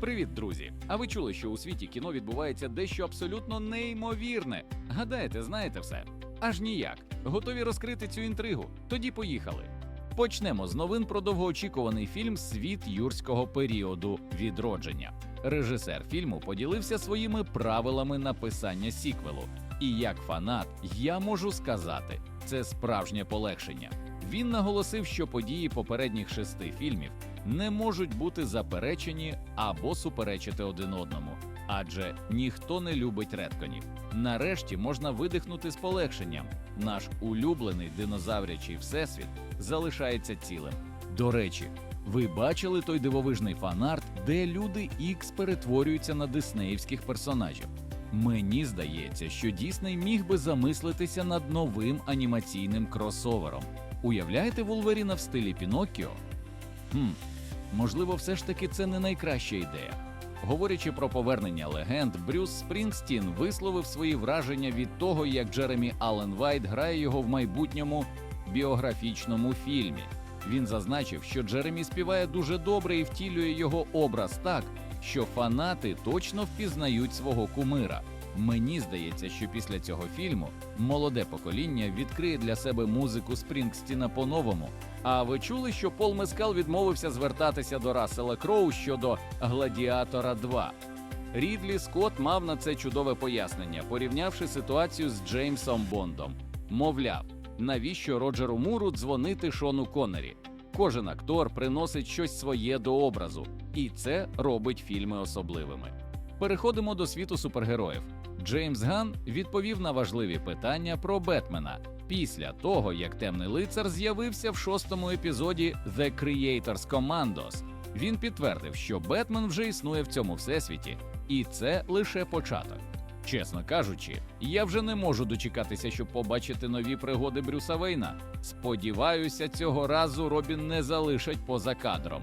Привіт, друзі! А ви чули, що у світі кіно відбувається дещо абсолютно неймовірне? Гадаєте, знаєте все? Аж ніяк. Готові розкрити цю інтригу? Тоді поїхали. Почнемо з новин про довгоочікуваний фільм Світ юрського періоду відродження. Режисер фільму поділився своїми правилами написання сіквелу. І як фанат, я можу сказати, це справжнє полегшення. Він наголосив, що події попередніх шести фільмів не можуть бути заперечені або суперечити один одному, адже ніхто не любить редконів. Нарешті можна видихнути з полегшенням. Наш улюблений динозаврячий всесвіт залишається цілим. До речі, ви бачили той дивовижний фанарт, де люди Ікс перетворюються на диснеївських персонажів. Мені здається, що Дісней міг би замислитися над новим анімаційним кросовером. Уявляєте Вулверіна в стилі Піноккіо? Хм, можливо, все ж таки це не найкраща ідея. Говорячи про повернення легенд, Брюс Спрінгстін висловив свої враження від того, як Джеремі Аллен Вайт грає його в майбутньому біографічному фільмі. Він зазначив, що Джеремі співає дуже добре і втілює його образ так, що фанати точно впізнають свого кумира. Мені здається, що після цього фільму молоде покоління відкриє для себе музику Спрінгстіна по-новому. А ви чули, що Пол Мескал відмовився звертатися до Рассела Кроу щодо Гладіатора 2? Рідлі Скотт мав на це чудове пояснення, порівнявши ситуацію з Джеймсом Бондом. Мовляв, навіщо Роджеру Муру дзвонити Шону Коннері? Кожен актор приносить щось своє до образу, і це робить фільми особливими. Переходимо до світу супергероїв. Джеймс Ган відповів на важливі питання про Бетмена після того, як темний лицар з'явився в шостому епізоді The Creators Commandos. Він підтвердив, що Бетмен вже існує в цьому всесвіті, і це лише початок. Чесно кажучи, я вже не можу дочекатися, щоб побачити нові пригоди Брюса Вейна. Сподіваюся, цього разу Робін не залишать поза кадром.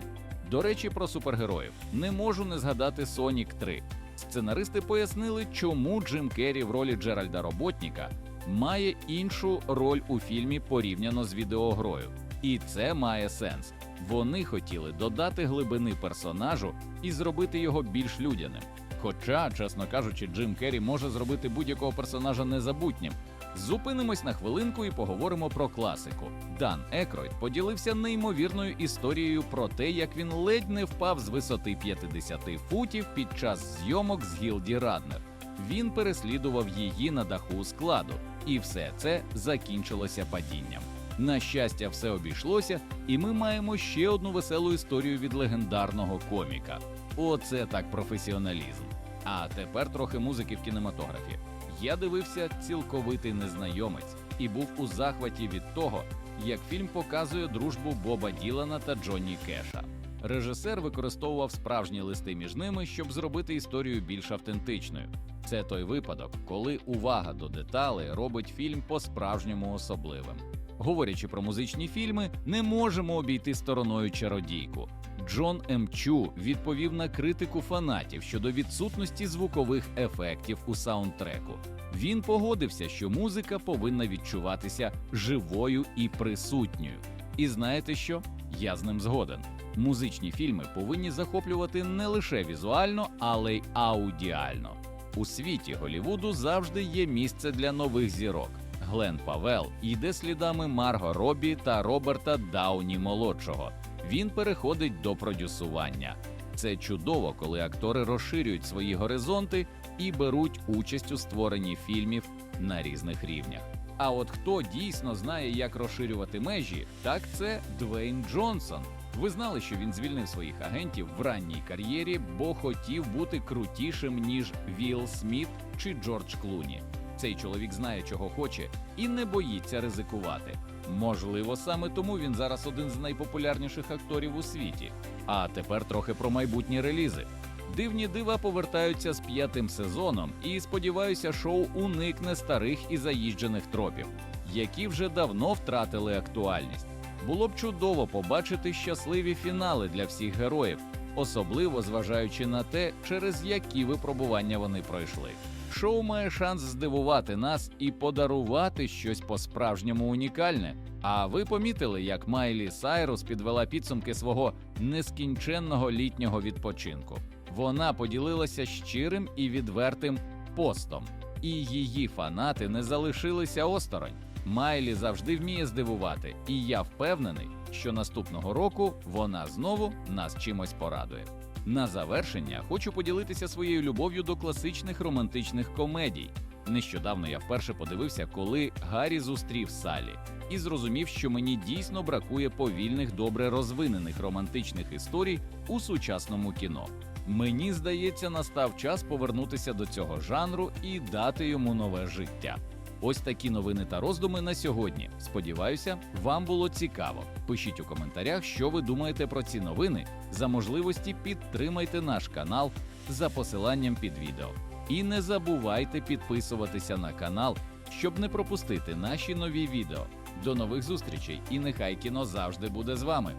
До речі, про супергероїв не можу не згадати Сонік 3. Сценаристи пояснили, чому Джим Керрі в ролі Джеральда Роботніка має іншу роль у фільмі порівняно з відеогрою. І це має сенс. Вони хотіли додати глибини персонажу і зробити його більш людяним. Хоча, чесно кажучи, Джим Керрі може зробити будь-якого персонажа незабутнім. Зупинимось на хвилинку і поговоримо про класику. Дан Екройд поділився неймовірною історією про те, як він ледь не впав з висоти 50 футів під час зйомок з Гілді Раднер. Він переслідував її на даху складу, і все це закінчилося падінням. На щастя, все обійшлося, і ми маємо ще одну веселу історію від легендарного коміка. Оце так професіоналізм. А тепер трохи музики в кінематографі. Я дивився цілковитий незнайомець і був у захваті від того, як фільм показує дружбу Боба Ділана та Джонні Кеша. Режисер використовував справжні листи між ними, щоб зробити історію більш автентичною. Це той випадок, коли увага до деталей робить фільм по-справжньому особливим. Говорячи про музичні фільми, не можемо обійти стороною чародійку. Джон М. Чу відповів на критику фанатів щодо відсутності звукових ефектів у саундтреку. Він погодився, що музика повинна відчуватися живою і присутньою. І знаєте що? Я з ним згоден. Музичні фільми повинні захоплювати не лише візуально, але й аудіально. У світі Голівуду завжди є місце для нових зірок. Глен Павел йде слідами Марго Робі та Роберта Дауні молодшого. Він переходить до продюсування. Це чудово, коли актори розширюють свої горизонти і беруть участь у створенні фільмів на різних рівнях. А от хто дійсно знає, як розширювати межі, так це Двейн Джонсон. Ви знали, що він звільнив своїх агентів в ранній кар'єрі, бо хотів бути крутішим ніж Вілл Сміт чи Джордж Клуні. Цей чоловік знає, чого хоче, і не боїться ризикувати. Можливо, саме тому він зараз один з найпопулярніших акторів у світі. А тепер трохи про майбутні релізи. Дивні дива повертаються з п'ятим сезоном, і сподіваюся, шоу уникне старих і заїжджених тропів, які вже давно втратили актуальність. Було б чудово побачити щасливі фінали для всіх героїв, особливо зважаючи на те, через які випробування вони пройшли. Шоу має шанс здивувати нас і подарувати щось по-справжньому унікальне. А ви помітили, як Майлі Сайрус підвела підсумки свого нескінченного літнього відпочинку? Вона поділилася щирим і відвертим постом, і її фанати не залишилися осторонь. Майлі завжди вміє здивувати, і я впевнений, що наступного року вона знову нас чимось порадує. На завершення хочу поділитися своєю любов'ю до класичних романтичних комедій. Нещодавно я вперше подивився, коли Гаррі зустрів Салі, і зрозумів, що мені дійсно бракує повільних, добре розвинених романтичних історій у сучасному кіно. Мені здається, настав час повернутися до цього жанру і дати йому нове життя. Ось такі новини та роздуми на сьогодні. Сподіваюся, вам було цікаво. Пишіть у коментарях, що ви думаєте про ці новини. За можливості підтримайте наш канал за посиланням під відео. І не забувайте підписуватися на канал, щоб не пропустити наші нові відео. До нових зустрічей, і нехай кіно завжди буде з вами.